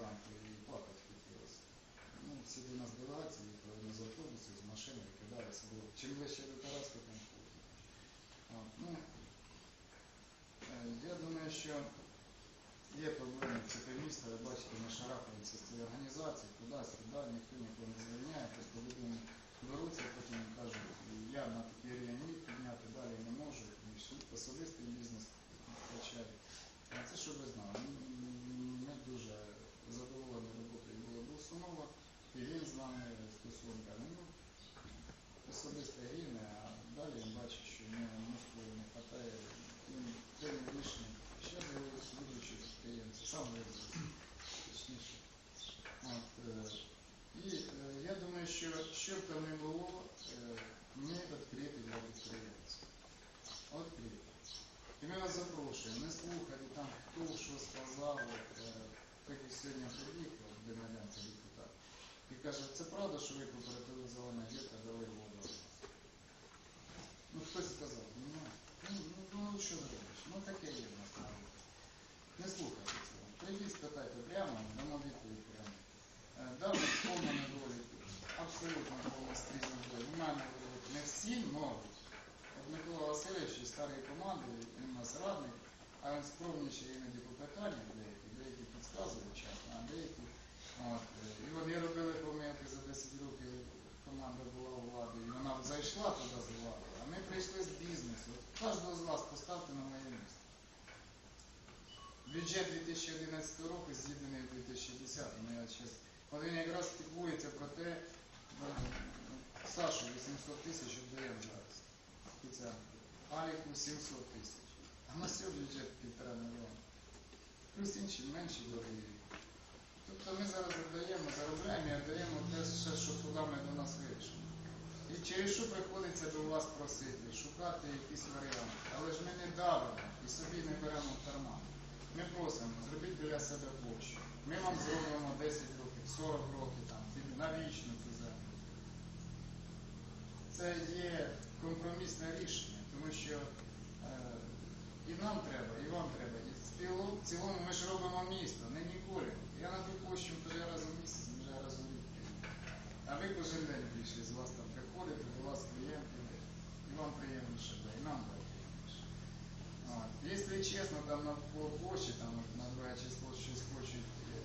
зранку і плакати хотілося. Ну, всі до нас делегації їхали з автобусів, з машини, викидалися. Було чим ближче до Тараска, тим хуже. Ну, е, я думаю, що є проблеми міста, ви бачите, шарахаємося з цієї організації, кудись, туди, ніхто нікого не звільняє, просто людини беруться, потім кажуть, я на такий рівень підняти далі не можу, і що особистий бізнес втрачає. А це щоб ви знали, ми дуже було Болсунова, і він з нами стосунками. Ну, особисте рівне, а далі він бачить, що в нього мускулу не вистачає, він прийняв рішення. Ще з'явилися будучи підприємці, сам виявився, точніше. От, е, і е, я думаю, що що б там не було, е, ми відкриті для підприємців. Відкриті. І ми вас запрошуємо, не слухати там, хто що сказав, от, е, так як сьогодні приїхав Демелянка депутат. І каже, це правда, що ви кооперативу зелена гірка дали воду? у? Ну хтось сказав, ну, ну, ну, ну що зробиш? Ну таке є в нас. Не слухайте цього. Прийдіть, спитайте прямо, дамо відповідь прямо. Е, Да, ми абсолютно недоліки. Немає недоліки. Не всі можуть. От Микола Васильович із старої команди, він у нас радник, а він скромніший іноді по питаннях деякі, деякі підказують чесно, а деякі. От, е, і вони робили помилки за 10 років, команда була у владі, і вона зайшла туди з влади, а ми прийшли з бізнесу. Кожного з вас поставте на моє місце. Бюджет 2011 року з'єднаний в 2010 ну я чесно. От він якраз піклується про те, ну, Сашу 800 тисяч віддаємо зараз. Спеціально. Аліку 700 тисяч. А на сьогодні бюджет півтора мільйона. Плюс інші менші дороги. Тобто ми зараз віддаємо, заробляємо і віддаємо те, ще, що туди ми до нас вийшли. І через що приходиться до вас просити, шукати якісь варіанти. Але ж ми не давимо і собі не беремо в карман. Ми просимо, зробіть для себе площу. Ми вам зробимо 10 років, 40 років, там, навічно цю землю. Це є компромісне рішення, тому що е, і нам треба, і вам треба. І в цілому, в цілому ми ж робимо місто, не ніколи. Я на ту площу вже раз у місяць, вже раз у рік. приїжджаю. А ви кожен день більше з вас там приходите, до вас клієнти, і вам приємніше, да, і нам буде приємніше. От. Якщо чесно, там на по площі, там от на друге число щось хочуть, е,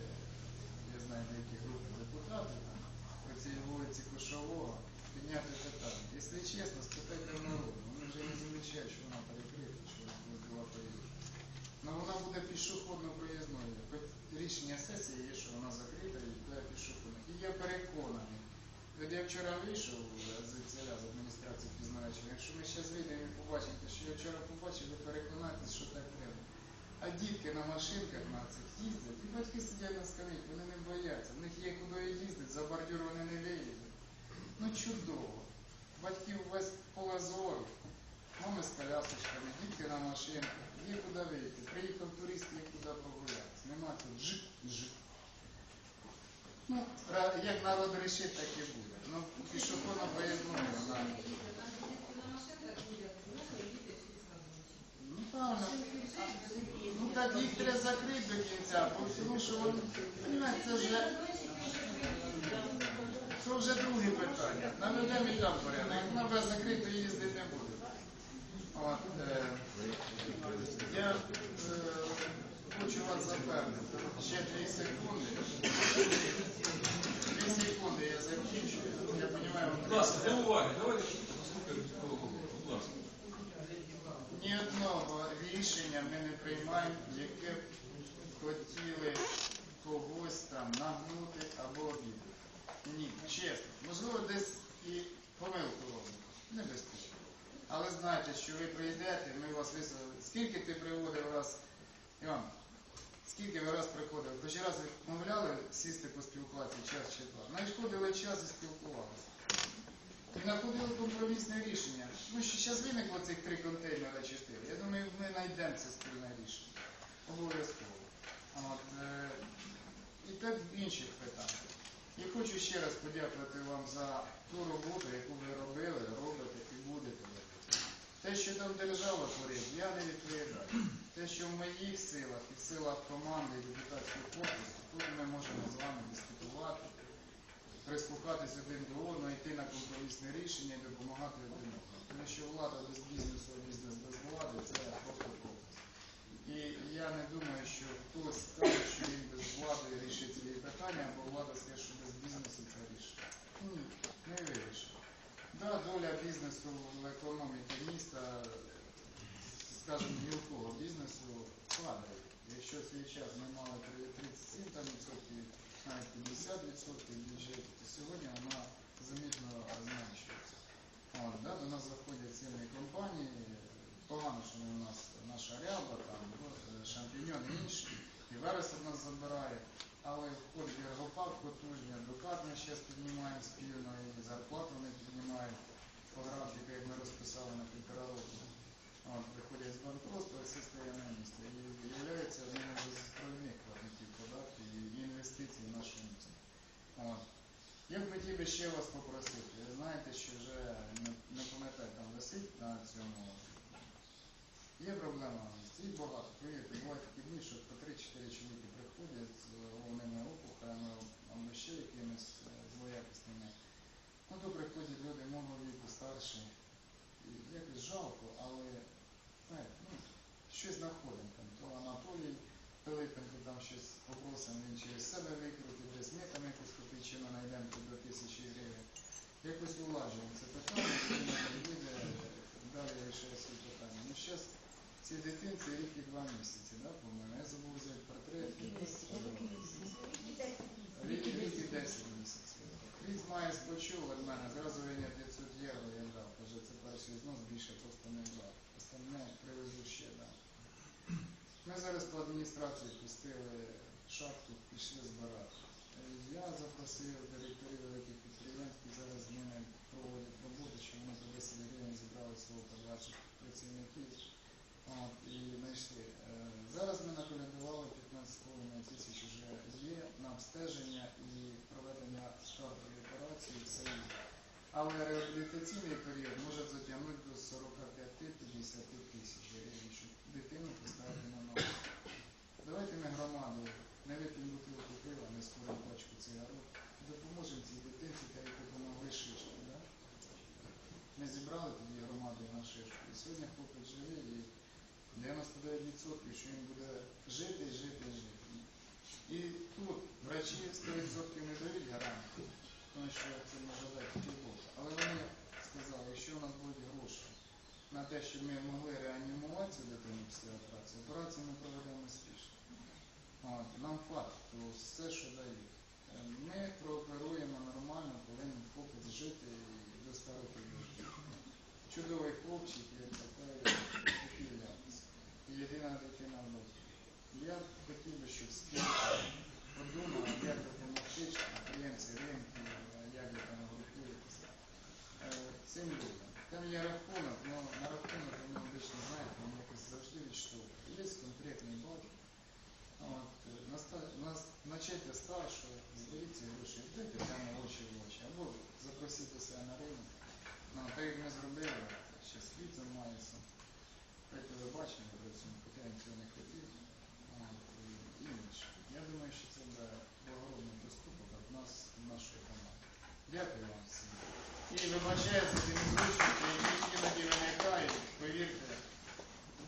я знаю, деякі групи депутати, там, по цій вулиці Кошового, підняти питання. Якщо чесно, спитайте в народу, вони вже не замічають, що вона перекрита, Ну вона буде пішохідно проїзною. Рішення сесії є, що вона закрита і буде пішохідно. І я переконаний. От я вчора вийшов з ціля з адміністрації Пізнавеччя. Якщо ми зараз вийдемо і побачимо, те, що я вчора побачив, ви переконаєтесь, що так треба. А дітки на машинках на цих їздять, і батьки сидять на скамейці, вони не бояться. В них є куди їздити, за бордюр вони не виїздять. Ну чудово. Батьків весь поле зору, мами з колясочками, дітки на машинках, є куди вийти. Приїхав турист, є куди прогулятися. Нема тут жик, жик. Ну, як народ рішить, так і буде. Ну, пішохідно поєднує вона. Ну, правильно. Ну, так їх треба закрити до кінця, тому що вони, розумієте, це вже, це вже друге питання. Наведемо і там порядок. Як буде закрито, їздити не буде. Я хочу вас запевнити. Ще дві секунди. Дві секунди я закінчую. Я розумію, Будь ласка, до уваги, давайте послухаємо. Будь ласка. ні одного рішення ми не приймаємо, яке б хотіли когось там нагнути або обідати. Ні, чесно. Можливо, десь і помилку робимо. Не безпечно. Але знайте, що ви прийдете, ми вас висловили. Скільки ти приводив раз, Іван, скільки ви раз приходили? Хоч раз мовляли сісти поспілкуватися час чи два. Знайшкодили час і спілкувалися. І знаходили компромісне рішення. Ну, що зараз виникло цих три контейнера чотири. Я думаю, ми знайдемо це спільне рішення. Обов'язково. Е, і так інших питаннях. І хочу ще раз подякувати вам за ту роботу, яку ви робили, робите і будете робити. Те, що там держава творить, я не відповідаю. Те, що в моїх силах і в силах команди і депутатського корпусу, тут ми можемо з вами дискутувати, прислухатись один до одного, йти на компромісне рішення і допомагати один одному. Тому що влада без бізнесу, бізнес без влади це просто комплекс. І я не думаю, що хтось скаже, що він без влади рішить свої питання, або влада скаже, що без бізнесу це рішить. Ні, не вирішить. Да, в економіці міста, скажімо, мілкого бізнесу падає. Якщо в свій час ми мали 37 там, відсотків, навіть 50 відсотків бюджету, то сьогодні вона замітно зменшується. От, да, до нас заходять сильні компанії, погано, що у нас наша ряба, там, е, шампіньон і інші, і верес від нас забирає, але входить Ергопак потужний, адвокат ми зараз піднімаємо спільно, і зарплату вони піднімають графіку, як ми розписали на півтора року. От, виходять з банкротства, всі стоять на місці. І являється одним із провідних платників податків і інвестицій в наше місто. От. Я б хотів би ще вас попросити. Ви знаєте, що вже не, пам'ятаю, там висить на цьому. Є проблема місті, їх багато. Повірте, бувають такі дні, що по 3-4 чоловіки приходять з головними опухами або ще якимись е, злоякісними. Ну, то приходять люди мого віку, старші. І якось жалко, але знаєте, ну, щось знаходимо там. То Анатолій Пилипенко там щось попросимо, він через себе викрутить, десь ми там якусь копійчину знайдемо тут до тисячі гривень. Якось уладжуємо це питання, людина їде, далі вирішує свої питання. Ну, зараз цій дитинці рік і два місяці, да, по-моєму. Я забув взяти портрет. Рік, рік і 10 місяців. Кріс має спочув від мене, зразу він я 500 євро я дав. Каже, це перший знос, більше просто не брав. Остальне привезу ще дам. Ми зараз по адміністрації пустили шапку, пішли збирати. Я запросив директорів великих підприємств, які зараз з ними проводять роботу, що по 10 гривень зібрали свого по 20 працівників. От, і знайшли. Е, Зараз ми наколядували 15,5 тисяч вже є на обстеження і проведення стартової операції, все є. Але реабілітаційний період може затягнути до 45-50 тисяч гривень, щоб дитину поставити на ноги. Давайте ми громаду не вип'ємо бутилку пива, не скоримо пачку цигарок, допоможемо цій дитинці, та як допомогли шишки. Да? Ми зібрали тоді громадою на шишку. І сьогодні хлопець живе і 99% що він буде жити, жити, жити. І тут врачі 100% не дають гарантії, тому що це може дати тільки Але вони сказали, якщо у нас будуть гроші на те, щоб ми могли реанімувати дитину після операції, операцію ми проведемо успішно. От, нам то все, що дають. Е, Ми прооперуємо нормально, повинен хлопець жити і до старого дожити. Чудовий хлопчик, як такий такий якось. І єдина дитина в. Я хотів би, щоб спільно подумали, як допомогти чи підприємці ринку, як ви там групуєтеся. Е, Цим людям. Там є рахунок, але на рахунок вони обично знають, вони якось завжди відштовхують. Є конкретний бак. От, е, наста- нас- Начайте з того, що зберіть ці гроші, дайте прямо очі в очі, або запросіть до себе на ринок. Ну, так як ми зробили, ще світ займається. Хай телебачення до цього, хоча я цього не хотів. І інше. Я думаю, що це буде благородний поступок від нас, нашої команди. Дякую вам всім. І вибачаю за ті незручності, які іноді виникають, повірте,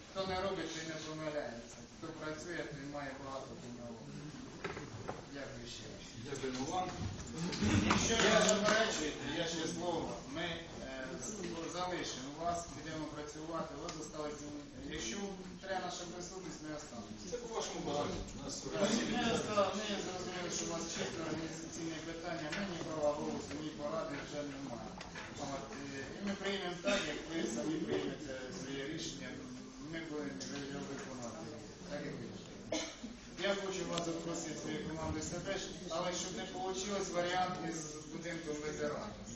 хто не робить, той не помиляється. Хто працює, той має багато помилок. Дякую ще раз. Дякуємо вам. Якщо я заперечуєте, я ще слово, ми залишимо вас, підемо працювати, вас залишиться. Якщо треба наша присутність, ми останемося. Це по вашому бажанню. Ми зрозуміли, що у вас чисто організаційне питання, ми ні права голосу, ні поради вже немає. І ми приймемо так, як ви самі приймете своє рішення, ми повинні його виконати. Так як ви. Я хочу вас запросити своєю командою себе, але щоб не вийшло варіант із будинком ветеранів.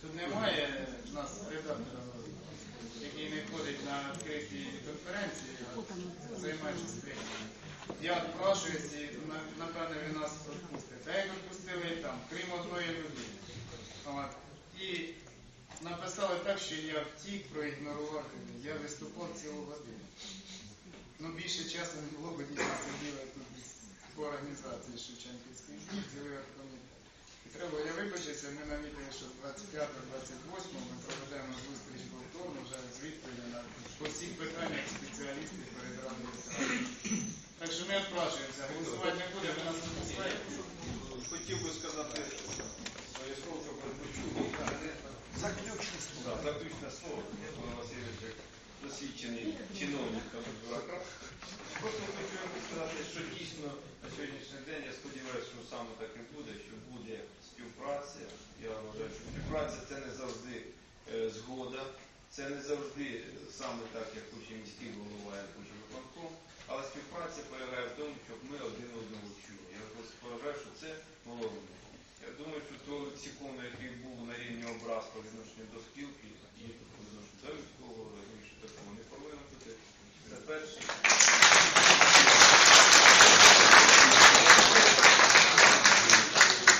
Тут немає в нас редактора, який не ходить на відкриті конференції, а займаючись тренingом. Я відпрошуюсь і на- напевне нас відпустите. Так як відпустили там, крім одної людини. І написали так, що я втік, проігнорував. Я виступав цілу годину. Ну, більше часу не було б дійсно сиділи тут по організації Шевченківської дні, комітет. І треба, я вибачився, ми намітили, що 25-28 ми проведемо зустріч повторно вже з відповідями на по всіх питаннях спеціалістів перед радою. Так що ми відпрашуємося, голосувати не будемо, нас не. Хотів би сказати своє слово, що почув. Заключне слово. Да, заключне слово, Микола Васильович, як досвідчений чиновник, бюрократ. Просто хочу сказати, що дійсно на сьогоднішній день я сподіваюся, що саме так і буде, що буде співпраця. Я вважаю, що співпраця це не завжди е, згода, це не завжди саме так, як хоче міський голова, як хоче виконком, але співпраця полягає в тому, щоб ми один одного чули. Я вважаю, що це головне. Я думаю, що той лексикон, який був на рівні образ по відношенню до спілки, і по відношенню до військового, я думаю, що такого не повинно бути. Це перше.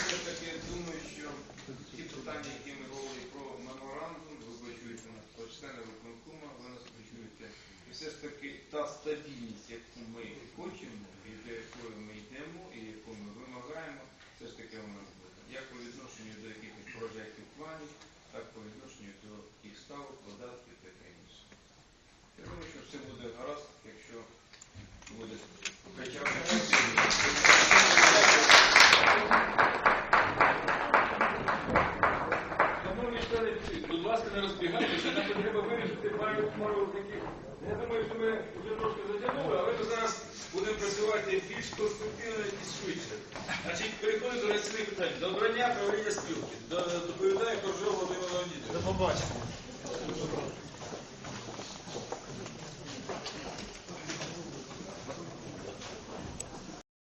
Все таки думаю, що ті питання, які ми говорили про меморандум, ви почуєте нас про члени виконкома, ви нас почуєте. І все ж таки та стабільність, яку ми хочемо, і до якої ми йдемо, і яку ми вимагаємо, все ж таки вона буде. Як по відношенню до якихось прожектів планів, так по відношенню до їх ставок, податків і таке інше. Я думаю, що все буде гаразд, якщо буде будь ласка, не розбігайтеся, нам треба вирішити пару пару таких. Я думаю, що ми вже трошки затягнули, але ми зараз будемо працювати більш конструктивно і швидше. Значить, переходимо до речних питань. До обрання правління спілки. До- Доповідає Коржов Володимир Леонідович. До побачення.